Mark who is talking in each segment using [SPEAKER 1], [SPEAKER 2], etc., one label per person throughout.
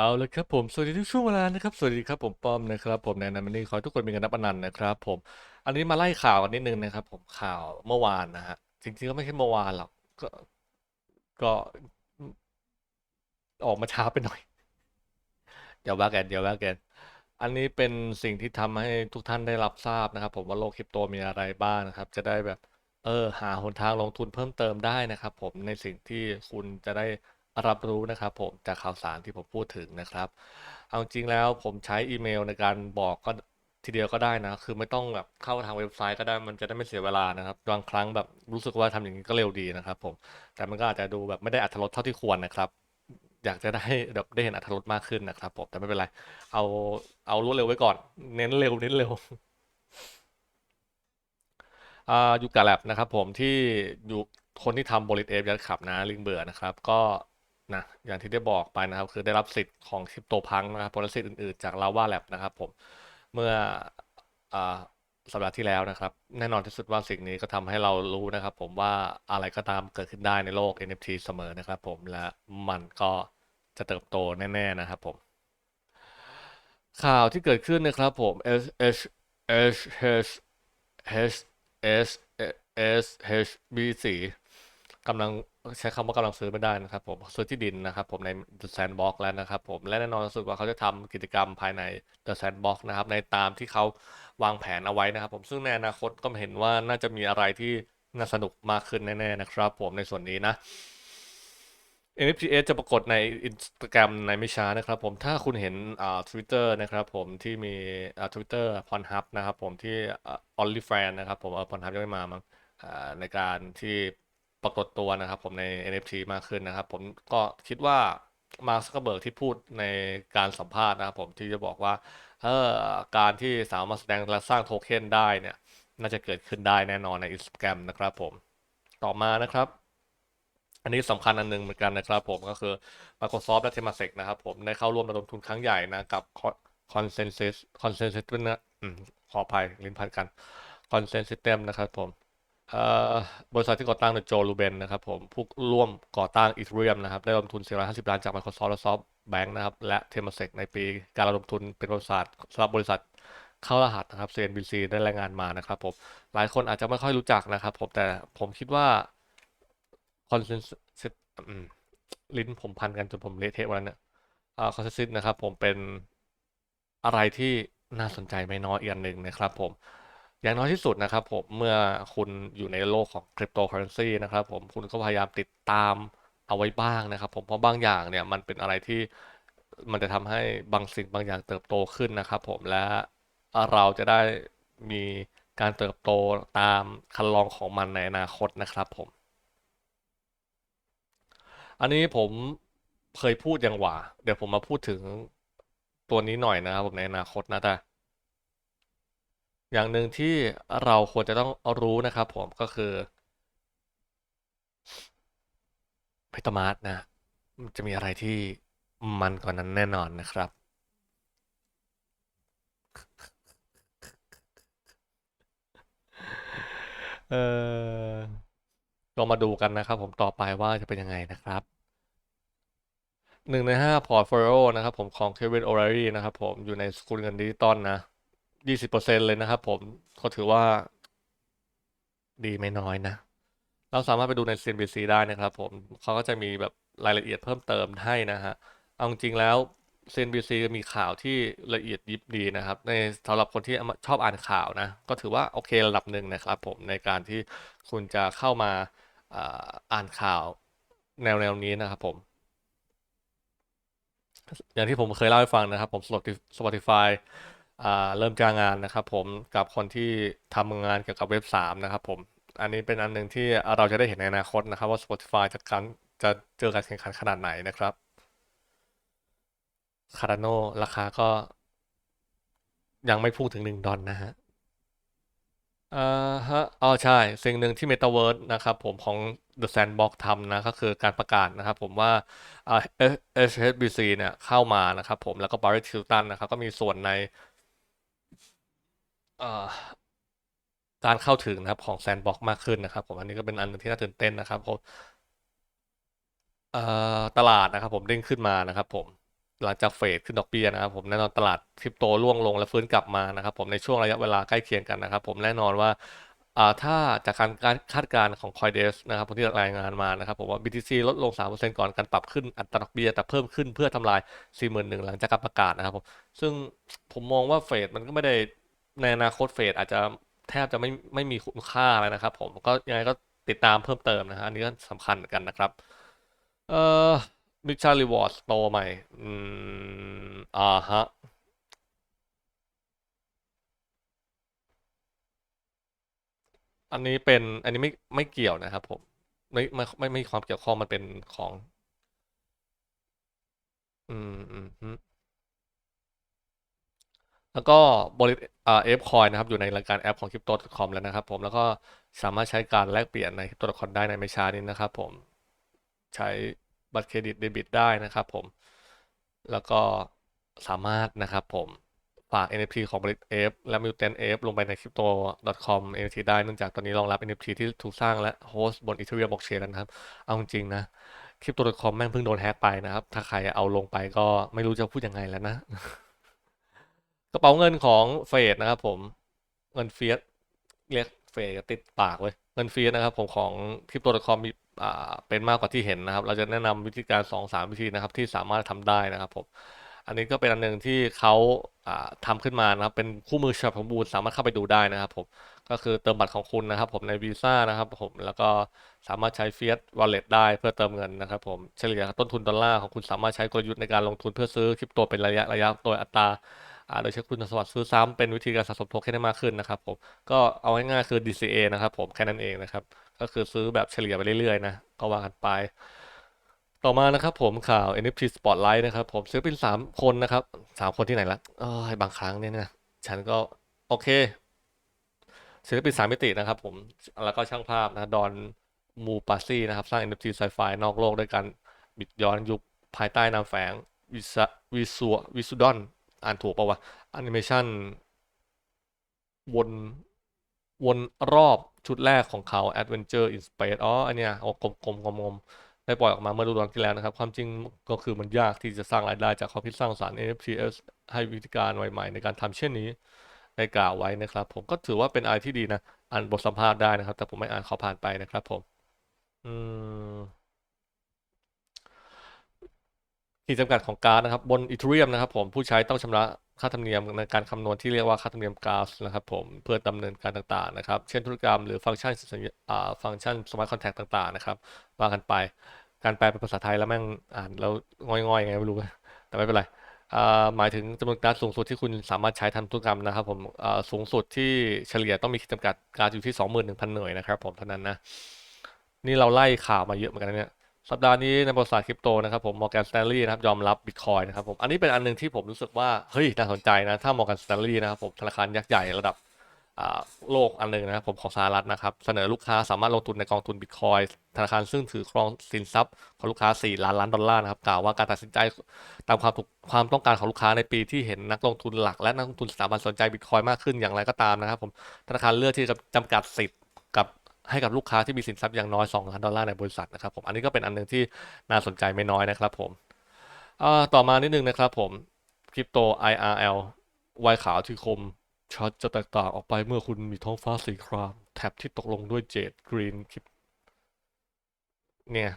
[SPEAKER 1] เอาละครับผมสวัสดีทุกช่วงเวลานะครับสวัสดีครับผมป้อมนะครับผมในนันนี้ขอให้ทุกคนมีกันนับอนันต์นะครับ ผม อันนี้มาไล่ข่าวกันนิดนึงนะครับ ผมข่าวเมื่อวานนะฮะจริงๆก็ไม่ใช่เมื่อวานหรอกก็ก็ออกมาช้าไปหน่อย เดี๋ยวว่ากันเดี๋ยวว่ากันอันนี้เป็นสิ่งที่ทำให้ทุกท่านได้รับทราบนะครับ ผมว่าโลกคริปโตมีอะไรบ้างนะครับ จะได้แบบ เออ หาหนทางลงทุนเพิ่มเติมได้นะครับ ผมในสิ่งที่คุณจะได้ รับรู้นะครับผมจากข่าวสารที่ผมพูดถึงนะครับ เอาจริงแล้วผมใช้อีเมลในการบอกก็ทีเดียวก็ได้นะ คือไม่ต้องแบบเข้าทางเว็บไซต์ก็ได้มันจะได้ไม่เสียเวลานะครับบางครั้งแบบรู้สึกว่าทำอย่างนี้ก็เร็วดีนะครับ ผมแต่มันก็อาจจะดูแบบไม่ได้อรรถรสเท่าที่ควรนะครับ อยากจะได้แบบได้เห็นอรรถรสมากขึ้นนะครับผมแต่ไม่เป็นไร เอาเอารวดเร็วไว้ก่อน เน้นเร็วเน้นเร็วอ่ายูกาแลบนะครับผมที่อยู่คนที่ทำบริ t เอฟยัดขับนะลิงเบื่อนะครับ ก็ นะอย่างที่ได้บอกไปนะครับ คือได้รับสิทธิ์ของคริปโตพังนะครับผลสิทธิ์อื่นๆจากลาวาแลบนะครับผมเมื่ออ่สัปดาห์ที่แล้วนะครับ แน่นอนที่สุดว่าสิ่งนี้ก็ทำให้เรารู้นะครับ ผมว่าอะไรก็ตามเกิดขึ้นได้ในโลก NFT เสมอนะครับ ผมและมันก็จะเติบโตแน่ ๆนะครับผม ข่าวที่เกิดขึ้นนะครับผม S H H H H S S H B 4 กำลังใช้คำว่ากำลังซื้อไม่ได้นะครับผมซื้อที่ดินนะครับผมใน The Sandbox แล้วนะครับผมและแน่นอนสุดว่าเขาจะทำกิจกรรมภายใน The Sandbox นะครับในตามที่เขาวางแผนเอาไว้นะครับผมซึ่งในอนาคตก็เห็นว่าน่าจะมีอะไรที่น่าสนุกมากขึ้นแน่ๆนะครับผมในส่วนนี้นะ NFTS จะปรากฏใน Instagram ในไม่ช้านะครับผมถ้าคุณเห็นอ่า Twitter นะครับผมที่มีอ่า Twitter p o n h u b นะครับผมที่อ่า OnlyFans นะครับผมออ Pornhub ยังไม่มามั้งอ่าในการที่ ปรากฏตัวนะครับผมใน NFT มากขึ้นนะครับ ผมก็คิดว่ามาร์คซักเบิร์กที่พูดในการสัมภาษณ์นะครับผมที่จะบอกว่าเออการที่สามารถแสดงและสร้างโทเค็นได้เนี่ย น่าจะเกิดขึ้นได้แน่นอนใน Instagram นะครับผมต่อมานะครับ อันนี้สำคัญอันหนึงเหมือนกันนะครับผมก็คือ Microsoft และ Temasek นะครับผมได้เข้าร่วมระดมทุนครั้งใหญ่นะกับ Consensus Consensus นะอืมขออภัยลิ้นพันกัน Consensus System นะครับผม บริษัทที่ก่อตั้งโดยโจลูเบนนะครับผมผู้ร่วมก่อตั้ง Ethereum นะครับได้ระดมทุน 450 ล้านจาก Microsoft และ SoftBank นะครับและ Temasek ในปีการระดมทุนเป็นบริษัทสำหรับบริษัทเข้ารหัสนะครับ CNBC ได้รายงานมานะครับผมหลายคนอาจจะไม่ค่อยรู้จักนะครับผมแต่ผมคิดว่าคอนเซนซิสลิ้นผมพันกันจนผมเละเทะหมดแล้วเนี่ยคอนเซนซิสนะครับผมเป็นอะไรที่น่าสนใจไม่น้อยอีกอันหนึ่งนะครับผม อย่างน้อยที่สุดนะครับผมเมื่อคุณอยู่ในโลกของคริปโตเคอเรนซีนะครับผมคุณก็พยายามติดตามเอาไว้บ้างนะครับ ผมเพราะบางอย่างเนี่ยมันเป็นอะไรที่มันจะทำให้บางสิ่งบางอย่างเติบโตขึ้นนะครับ ผมและเราจะได้มีการเติบโตตามคันลองของมันในอนาคตนะครับผม อันนี้ผมเคยพูดยังหว่า เดี๋ยวผมมาพูดถึงตัวนี้หน่อยนะครับผมในอนาคตนะแต่ อย่างหนึ่งที่เราควรจะต้องรู้นะครับผมก็คือเพตมาร์นะมันจะมีอะไรที่มันกว่านั้นแน่นอนนะครับ เออลองมาดูกันนะครับผมต่อไปว่าจะเป็นยังไงนะครับหนึ่งในห้าพอร์ตโฟลิโอนะครับผมของเควินโอไรรีนะครับผมอยู่ในสกุลเงินดิจิตอลนะ ยี่สิบเปอร์เซ็นเลยนะครับผมก็ถือว่า ดีไม่น้อยนะ เราสามารถไปดูใน CNBC ได้นะครับผมเขาก็จะมีแบบรายละเอียดเพิ่มเติมให้นะฮะ เอาจริงๆแล้ว CNBC มีข่าวที่ละเอียดยิบดีนะครับ ในสำหรับคนที่ชอบอ่านข่าวนะ ก็ถือว่าโอเคระดับหนึ่งนะครับผมในการที่คุณจะเข้ามาอ่านข่าวแนวแนวนี้นะครับผม อย่างที่ผมเคยเล่าให้ฟังนะครับผม Spotify อ่า เริ่มจ้างงานนะครับผมกับคนที่ทำงานเกี่ยวกับเว็บสามนะครับผม อันนี้เป็นอันหนึ่งที่เราจะได้เห็นในอนาคตนะครับ ว่า Spotify จะการจะเจอการแข่งขันขนาดไหนนะครับ Cardano ราคาก็ยังไม่พุ่งถึงหนึ่งดอลนะฮะอ่าฮะอ๋อใช่ สิ่งหนึ่งที่ Metaverse นะครับผมของ The Sandbox ทำนะ ก็คือการประกาศนะครับผมว่าอ่า HSBC เนี่ยเข้ามานะครับผมแล้วก็ Barry Hilton นะครับก็มีส่วนใน การเข้าถึงนะครับของ Sandbox มากขึ้นนะครับ ผมอันนี้ก็เป็นอันหนึงที่น่าตื่นเต้นนะครับผมตลาดนะครับ ผมเด้งขึ้นมานะครับ ผมหลังจากเฟดขึ้นดอกเบี้ยนะครับผมแน่นอนตลาดคริปโตร่วงลงและฟื้นกลับมานะครับ ผมในช่วงระยะเวลาใกล้เคียงกันนะครับ ผมแน่นอนว่าถ้าจากการคาดการณ์ของ c o i n d e s นะครับผมที่รายงานมานะครับผมว่า BTC ลดลง 3%ก่อนการปรับขึ้นอัตราดอกเบี้ยแต่เพิ่มขึ้นเพื่อทำลาย 41,000หลังจากการประกาศนะครับผมซึ่งผมมองว่าเฟดมันก็ไม่ได้ ในอนาคตเฟดอาจจะแทบจะไม่ไม่มีคุณค่าแล้วนะครับ ผมก็ยังไงก็ติดตามเพิ่มเติมนะฮะอันนี้ก็สำคัญเหมือนกันนะครับ เอ่อมิชชั่นรีวอร์ดโตใหม่ อืม อ่าฮะอันนี้เป็นอันนี้ไม่ไม่เกี่ยวนะครับผม ไม่ไม่ไม่ไม่มีความเกี่ยวข้องมันเป็นของ อืมอืม แล้วก็บริอ่าเอฟคอยนะครับอยู่ในรายการแอปของ Crypto.com แล้วนะครับผมแล้วก็สามารถใช้การแลกเปลี่ยนใน Crypto.com ได้ในไม่ช้านี้นะครับผมใช้บัตรเครดิตเดบิตได้นะครับผมแล้วก็สามารถนะครับผมฝาก NFT ของ b r i t F และ Mutant F ลงไปใน crypto.com NFT ได้เนื่องจากตอนนี้รองรับ NFT ที่ถูกสร้างและโฮสต์บน Ethereum Blockchain แล้วนะครับ เอาจริงนะ crypto.com แม่งเพิ่งโดนแฮกไปนะครับ ถ้าใครเอาลงไปก็ไม่รู้จะพูดยังไงแล้วนะ กระเป๋าเงินของเฟดนะครับผมเงินเฟียสเรียกเฟดติดปากเว้ยเงินเฟียสนะครับผมของ crypto.com มีอ่าเป็นมากกว่าที่เห็นนะครับ เราจะแนะนำวิธีการ2อสามวิธีนะครับที่สามารถทำได้นะครับผมอันนี้ก็เป็นอันหนึ่งที่เขาอ่าทำขึ้นมานะครับ เป็นคู่มือฉบับสมบูรณ์สามารถเข้าไปดูได้นะครับผมก็คือเติมบัตรของคุณนะครับ ผมในวีซ่านะครับผมแล้วก็สามารถใช้ Fiat Wallet ได้เพื่อเติมเงินนะครับผมเฉลี่ยต้นทุนดอลลาร์ของคุณสามารถใช้กลยุทธ์ในการลงทุนเพื่อซื้อคริปโตเป็นระยะระยะโดยอัตรา โดยใช้คุณสมบัติซื้อซ้ำเป็นวิธีการสะสมโทเค็นได้มากขึ้นนะครับผมก็เอาง่ายๆคือ DCA นะครับผมแค่นั้นเองนะครับ ก็คือซื้อแบบเฉลี่ยไปเรื่อยๆนะก็ว่ากันไป ต่อมานะครับผมข่าว NFT Spotlight นะครับผมศิลปินสามคนนะครับสามคนที่ไหนละเอ้ยบางครั้งเนี่ยนะฉันก็โอเคศิลปินสามมิตินะครับผมแล้วก็ช่างภาพนะดอนมูปาซี่นะครับ สร้าง NFT ไซไฟนอกโลกด้วยการบิดย้อนยุคภายใต้นามแฝงวิสวิสัววิสุดอน อ่านถูกปะวะแอนิเมชันวนวนรอบชุดแรกของเขา Adventure in Space อ๋อ อันเนี้ยเอากลมๆกลมได้ปล่อยออกมาเมื่อฤดูกาลที่แล้วนะครับ ความจริงก็คือมันยากที่จะสร้างรายได้จากความคิดสร้างสรรค์ NFTs ให้วิธีการใหม่ๆในการทำเช่นนี้ได้กล่าวไว้นะครับ ผมก็ถือว่าเป็นอะไรที่ดีนะ อ่านบทสัมภาษณ์ได้นะครับ แต่ผมไม่อ่านเขาผ่านไปนะครับผม อืม ขีดจำกัดของการ์ดนะครับบนอีเทเรียมนะครับผมผู้ใช้ต้องชำระค่าธรรมเนียมในการคำนวณที่เรียกว่าค่าธรรมเนียมก๊าซนะครับผมเพื่อดำเนินการต่างๆนะครับ เช่นธุรกรรมหรือฟังก์ชันสัญญาอ่าฟังก์ชันสมาร์ทคอนแทคต่างๆนะครับว่ากันไปการแปลเป็นภาษาไทยแล้วแม่งอ่านแล้วง่อยๆไงไม่รู้แต่ไม่เป็นไรหมายถึงจำนวนการสูงสุดที่คุณสามารถใช้ทำธุรกรรมนะครับผมสูงสุดที่เฉลี่ยต้องมีขีดจำกัดการ์ดอยู่ที่ 21,000 หน่วยนะครับผมเท่านั้นนะนี่เราไล่ข่าวมาเยอะเหมือนกันเนี่ย สัปดาห์นี้ในบริษัทคริปโตนะครับผม Morgan Stanley นะครับยอมรับ Bitcoin นะครับผมอันนี้เป็นอันหนึงที่ผมรู้สึกว่าเฮ้ยน่าสนใจนะถ้า Morgan Stanley นะครับผมธนาคารยักษ์ใหญ่ระดับโลกอันหนึงนะครับผมของสหรัฐนะครับเสนอลูกค้าสามารถลงทุนในกองทุน Bitcoin ธนาคารซึ่งถือครองสินทรัพย์ของลูกค้า 4 ล้านล้านดอลลาร์นะครับกล่าวว่าการตัดสินใจตามความถูกความต้องการของลูกค้าในปีที่เห็นนักลงทุนหลักและนักลงทุนสถาบันสนใจ Bitcoin มากขึ้นอย่างไรก็ตามนะครับผมธนาคารเลือกที่จะจำกัดสิทธิ์กับ ให้กับลูกค้าที่มีสินทรัพย์อย่างน้อย2ล้านดอลลาร์ในบริษัทนะครับผมอันนี้ก็เป็นอันหนึ่งที่น่าสนใจไม่น้อยนะครับผมต่อมานิดนึงนะครับผมคริปโต IRL วายขาวที่คมชัดจะแตกต่างออกไปเมื่อคุณมีท้องฟ้าสีครามแท็บที่ตกลงด้วยเจดกรีนคริปเนี่ย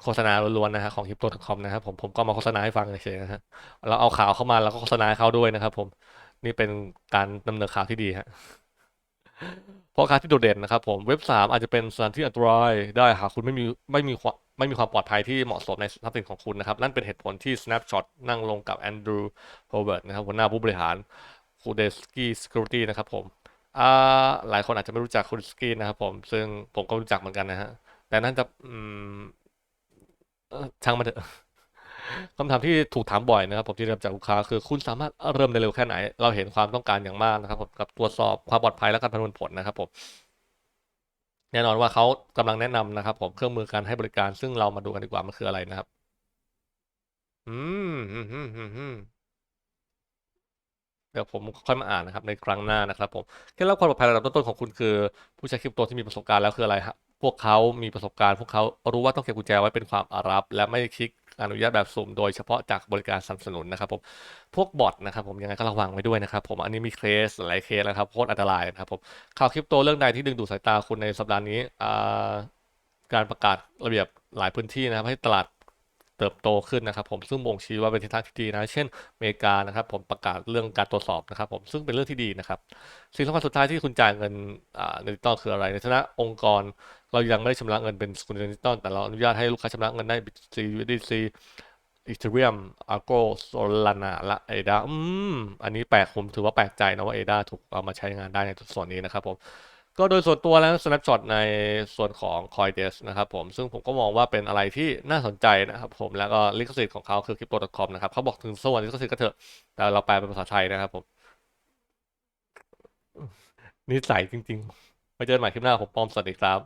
[SPEAKER 1] โฆษณาล้วนๆนะฮะของ crypto.com นะครับผมผมก็มาโฆษณาให้ฟังเฉยๆนะฮะแล้วเอาข่าวเข้ามาแล้วก็โฆษณาให้เขาด้วยนะครับผมนี่เป็นการดำเนินข่าวที่ดีฮะ เพราะการที่โดดเด่นนะครับผมเว็บสามอาจจะเป็นสถานที่อันตรายได้หากคุณไม่มีไม่มีความไม่มีความปลอดภัยที่เหมาะสมในทรัพย์สินของคุณนะครับ นั่นเป็นเหตุผลที่ Snapshot นั่งลงกับแอนดรูว์โฮเวิร์ดนะครับหัวหน้าผู้บริหารคูเดสกี้สกิ u r i t y นะครับผมอ่าหลายคนอาจจะไม่รู้จักคูเดสกี้นะครับผม ซึ่งผมก็รู้จักเหมือนกันนะฮะแต่นั่นจะเออช่างมันเถอะ คำถามที่ถูกถามบ่อยนะครับผมที่ได้รับจากลูกค้าคือคุณสามารถเริ่มได้เร็วแค่ไหน เราเห็นความต้องการอย่างมากนะครับผมกับตรวจสอบความปลอดภัยและการประมวลผลนะครับผมแน่นอนว่าเขากำลังแนะนำนะครับผมเครื่องมือการให้บริการซึ่งเรามาดูกันดีกว่ามันคืออะไรนะครับ อืมอืมอืมอืมเดี๋ยวผมค่อยมาอ่านนะครับในครั้งหน้านะครับผมเคล็ดลับความปลอดภัยระดับต้นๆของคุณคือ ผู้ใช้คริปโตที่มีประสบการณ์แล้วคืออะไรฮะพวกเขามีประสบการณ์ พวกเขารู้ว่าต้องเก็บกุญแจไว้เป็นความลับ และไม่คลิก อนุญาตแบบสุ่มโดยเฉพาะจากบริการสนับสนุนนะครับผมพวกบอทนะครับผมยังไงก็ระวังไว้ด้วยนะครับผมอันนี้มีเคสหลายเคสแล้วครับโคตรอันตรายนะครับผมข่าวคริปโตเรื่องใดที่ดึงดูดสายตาคุณในสัปดาห์นี้การประกาศระเบียบหลายพื้นที่นะครับให้ตลาด เติบโตขึ้นนะครับผมซึ่งบ่งชี้ว่าเป็นทิศทางที่ดีนะ เช่นอเมริกานะครับผมประกาศเรื่องการตรวจสอบนะครับผมซึ่งเป็นเรื่องที่ดีนะครับสิ่งสำคัญสุดท้ายที่คุณจ่ายเงินในดิจิตอลคืออะไร ในฐานะองค์กร เรายังไม่ได้ชำระเงินเป็นสกุลเงินดิจิตอลแต่เราอนุญาตให้ลูกค้าชำระเงินได้ BTC USDC Ethereum Argo Solana และ ADA อืมอันนี้แปลกผมถือว่าแปลกใจนะว่า ADA ถูกเอามาใช้งานได้ในส่วนนี้นะครับผม ก็โดยส่วนตัวแล้ว snapshot ในส่วนของ Coindesk นะครับผม ซึ่งผมก็มองว่าเป็นอะไรที่น่าสนใจนะครับผม แล้วก็ลิขสิทธิ์ของเขาคือ crypto.com นะครับเขาบอกถึงสวนลิขสิทธิ์ก็เถอะ แต่เราแปลเป็นภาษาไทยนะครับผมนิสัยจริงๆไว้เจอกันใหม่คลิปหน้าผมปอมสวัสดีครับ